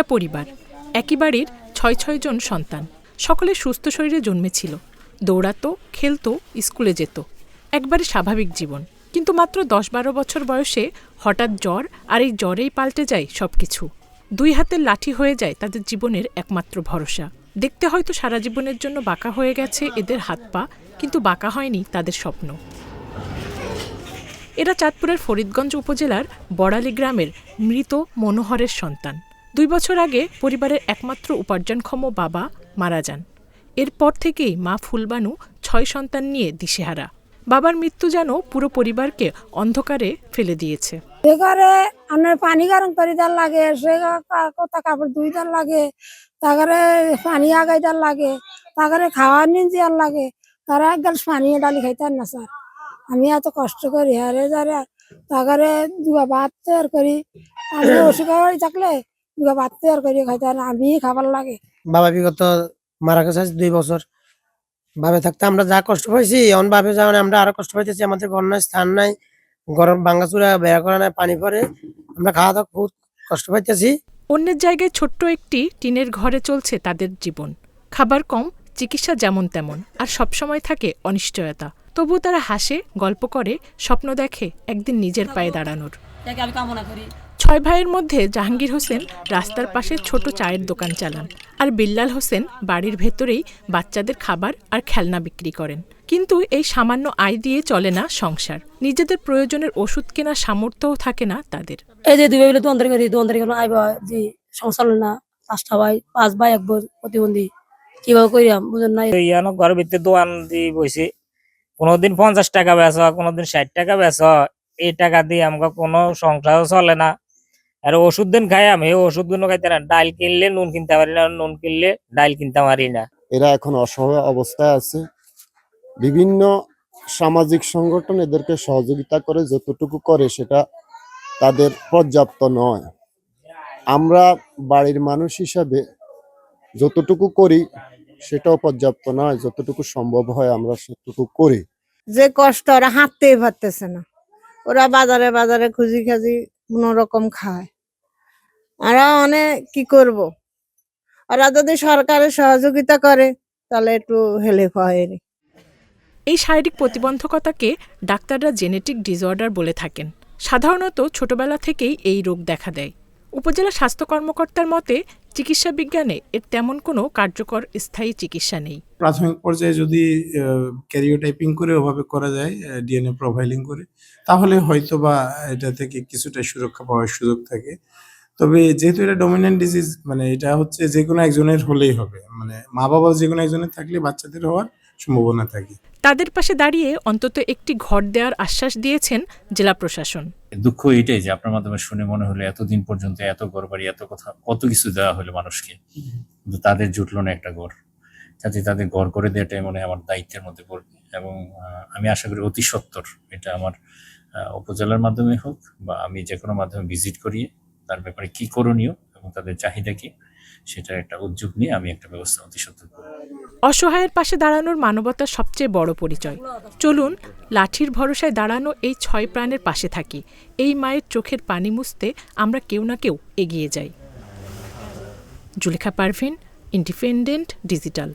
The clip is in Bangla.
একটা পরিবার একই বাড়ির ছয় ছয় জন সন্তান। সকলে সুস্থ শরীরে জন্মেছিল। দৌড়াতো, খেলতো, স্কুলে যেত। একবারে স্বাভাবিক জীবন। কিন্তু মাত্র দশ বারো বছর বয়সে হঠাৎ জ্বর আর এই জ্বরেই পাল্টে যায় সবকিছু। দুই হাতের লাঠি হয়ে যায় তাদের জীবনের একমাত্র ভরসা। দেখতে হয়তো সারা জীবনের জন্য বাঁকা হয়ে গেছে এদের হাত পা, কিন্তু বাঁকা হয়নি তাদের স্বপ্ন। এরা চাঁদপুরের ফরিদগঞ্জ উপজেলার বড়ালী গ্রামের মৃত মনোহরের সন্তান। দুই বছর আগে পরিবারের একমাত্র উপার্জনক্ষম বাবা মারা যান। এরপর থেকেই মা ফুলবানু ছয় সন্তান নিয়ে দিশেহারা। বাবার মৃত্যু যেন পুরো পরিবারকে অন্ধকারে ফেলে দিয়েছে। করে আপনার পানি গরম করে দেওয়ার লাগে, সে কোথা কাপড় ধুই দেওয়ার লাগে, তারপরে পানি আগাই দেওয়ার লাগে, তারপরে খাওয়ার নিন দেওয়ার লাগে। তারা এক গ্লাস পানি ডালি খাইতেন না, স্যার। আমি এত কষ্ট করি, আরে যারে তারপরে দুয়া ভাত তৈরি করি, আমি বাড়ি থাকলে ভাত তৈরি করি খাইতেন আমি খাবার লাগে। বাবা বিগত মারা গেছে দুই বছর। ভাবে থাকতে আমরা যা কষ্ট পাইছি এখন ভাবে যাওয়া আমরা আরও কষ্ট পাইতেছি আমাদের ঘর নাই স্থান নাই গরম ভাঙ্গাচুরা বেয়া করা নাই পানি পরে আমরা খাওয়া দাওয়া বহুত কষ্ট পাইতেছি। অন্যের জায়গায় ছোট্ট একটি টিনের ঘরে চলছে তাদের জীবন। খাবার কম চিকিৎসা যেমন তেমন আর সবসময় থাকে অনিশ্চয়তা। তবু তারা হাসে গল্প করে স্বপ্ন দেখে একদিন নিজের পায়ে দাঁড়ানোর। আমি কামনা করি। ছয় ভাইয়ের মধ্যে জাহাঙ্গীর হোসেন রাস্তার পাশে ছোট চায়ের দোকান চালান আর বিল্লাল হোসেন বাড়ির ভেতরেই বাচ্চাদের খাবার আর খেলনা বিক্রি করেন। কিন্তু এই সামান্য আয় দিয়ে চলে না সংসার। নিজেদের প্রয়োজনের ওষুধ কেনার সামর্থ্যও থাকে না তাদের। এই যে দুই ভাই মিলে দ্বন্দ্ব করি দ্বন্দ্ব করে আইবা যে সংসার হলো না পাঁচটা ভাই পাঁচ ভাই এক বোন প্রতিবন্ধী কীভাবে করিয়াম বুঝেন না ইয়ানো ঘরের ভিতরে দোকান দিয়ে বসে কোনোদিন পঞ্চাশ টাকা বেচ কোনোদিন ষাট টাকা বেচা এই টাকা দিয়ে আমাকে কোনো সংসারও চলে না। আর ওষুধ দিন খাই আমি ওষুধগুলো খাইতে না ডাল কিনলে নুন কিনতে পারি না নুন কিনলে ডাল কিনতে পারি না। এরা এখন অসহায় অবস্থায় আছে। বিভিন্ন সামাজিক সংগঠন এদেরকে সহযোগিতা করে যতটুকু করে সেটা তাদের পর্যাপ্ত নয়। আমরা বাড়ির মানুষ হিসাবে যতটুকু করি সেটাও পর্যাপ্ত নয় যতটুকু সম্ভব হয় আমরা সেটুকু করি। যে কষ্ট ওরা হাঁটতেই পারতেছে না। ওরা বাজারে বাজারে খুঁজি খাজি কোন রকম খায়। আরা অনেক কি করব? ওরা যদি সরকারের সহযোগিতা করে, তাহলে একটু হেল্প হয়। এই শারীরিক প্রতিবন্ধকতাকে ডাক্তাররা জেনেটিক ডিসঅর্ডার বলে থাকেন। সাধারণত ছোটবেলা থেকেই এই রোগ দেখা দেয়। উপজেলা স্বাস্থ্য কর্মকর্তার মতে, চিকিৎসা বিজ্ঞানে এর তেমন কোনো কার্যকর স্থায়ী চিকিৎসা নেই। প্রাথমিক পর্যায়ে যদি ক্যারিওটাইপিং করে ওভাবে করা যায় ডিএনএ প্রোফাইলিং করে, তাহলে হয়তো বা এটা থেকে কিছুটা সুরক্ষা পাওয়ার সুযোগ থাকে। তবে যেহেতু এটা ডমিনেন্ট ডিজিজ মানে এটা হচ্ছে যে কোনো একজনের হলেই হবে। মানে মা বাবা যে কোনো একজনের থাকলে বাচ্চাদের হওয়ার সম্ভাবনা থাকে। তাদের পাশে দাঁড়িয়ে অন্তত একটি ঘর দেওয়ার আশ্বাস দিয়েছেন জেলা প্রশাসন। দুঃখ এটাই যে আপনার মাধ্যমে শুনে মনে হলো এতদিন পর্যন্ত এত ঘর বাড়ি এত কথা, কত কিছু দেওয়া হলো মানুষকে। কিন্তু তাদের জুটলো না একটা ঘর। যাতে তাদের ঘর করে দেওয়াটাই মনে আমার দায়িত্বের মধ্যে পড়বে। এবং আমি আশা করি অতি সত্তর, এটা আমার উপজেলার মাধ্যমে হোক বা আমি যে কোনো মাধ্যমে ভিজিট করিয়ে তার ব্যাপারে কি করণীয় এবং তাদের চাহিদা কি সেটা একটা উদ্যোগ নিয়ে আমি একটা ব্যবস্থা অতি সত্তর করব। অসহায়ের পাশে দাঁড়ানোর মানবতার সবচেয়ে বড় পরিচয়। চলুন, লাঠির ভরসায় দাঁড়ানো এই ছয় প্রাণের পাশে থাকি। এই মায়ের চোখের পানি মুছতে আমরা কেউ না কেউ এগিয়ে যাই। Zulekha Parvin independent digital